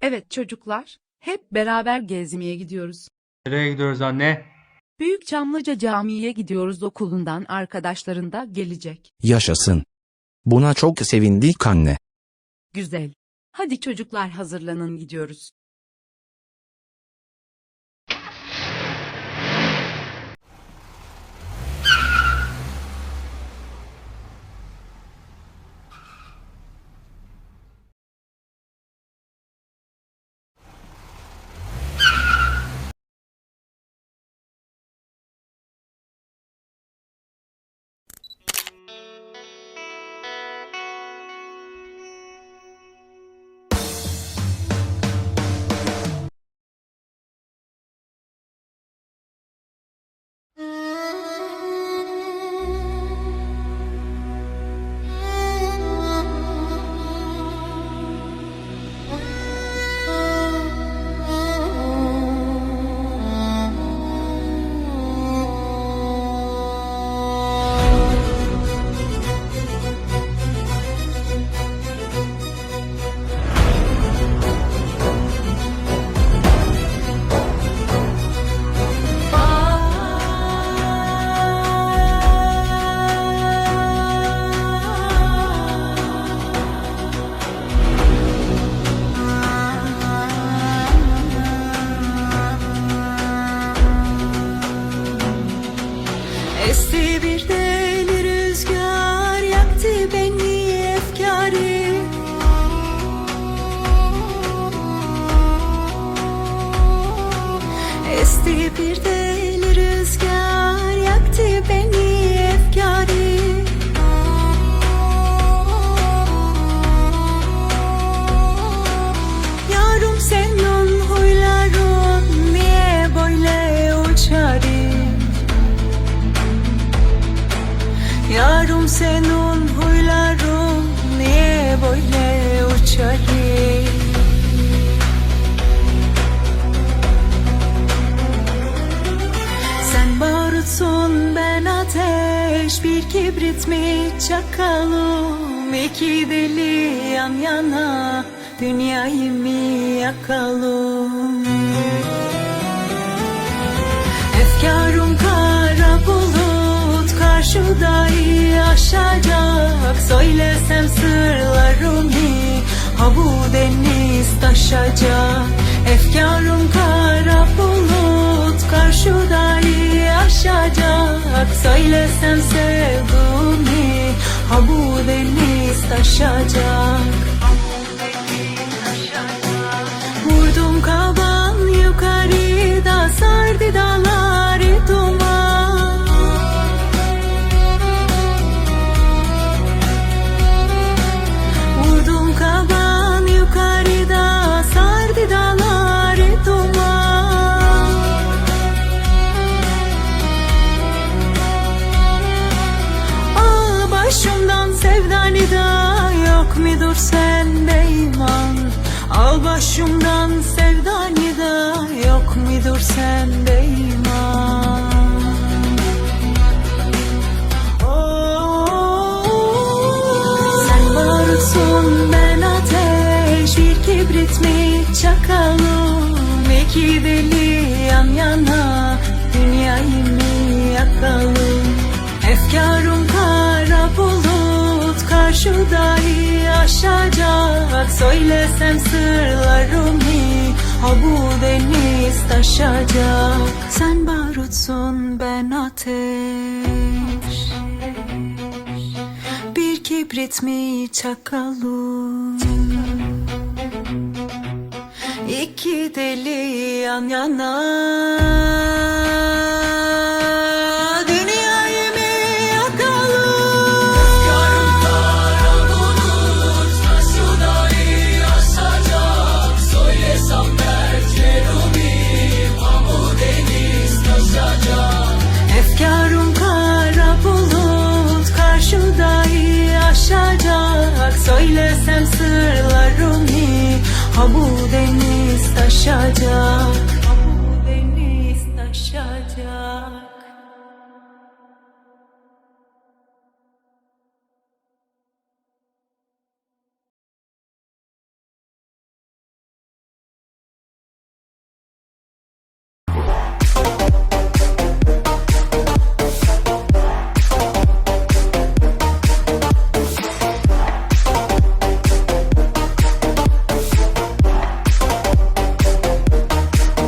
Evet çocuklar, hep beraber gezmeye gidiyoruz. Nereye gidiyoruz anne? Büyük Çamlıca Camii'ye gidiyoruz okulundan arkadaşların da gelecek. Yaşasın. Buna çok sevindik anne. Güzel. Hadi çocuklar hazırlanın gidiyoruz. Ateş bir kibrit mi çakalım iki deli yan yana dünyayı mı yakalım Efkarım kara bulut karşıda aşacak. Söylesem sırlarımı ha bu deniz taşacak. Efkarım kara bulut karşıda aşacak Söylesem sevduğumu yok mudur sende iman? Al başımdan sevdani da yok mudur sende iman? Barutsun ben ateş. Bir kibrit mi çakalım iki deli yan yana. Dünyayı mı yakalım Efkarım kara bulut karşıda aşacak Söylesem sırlarımı ha bu deniz taşacak. Sen barutsun ben ateş. Bir kibrit mi çakalım İki deli yan yana Söylesem sırlarımı ha bu deniz taşacak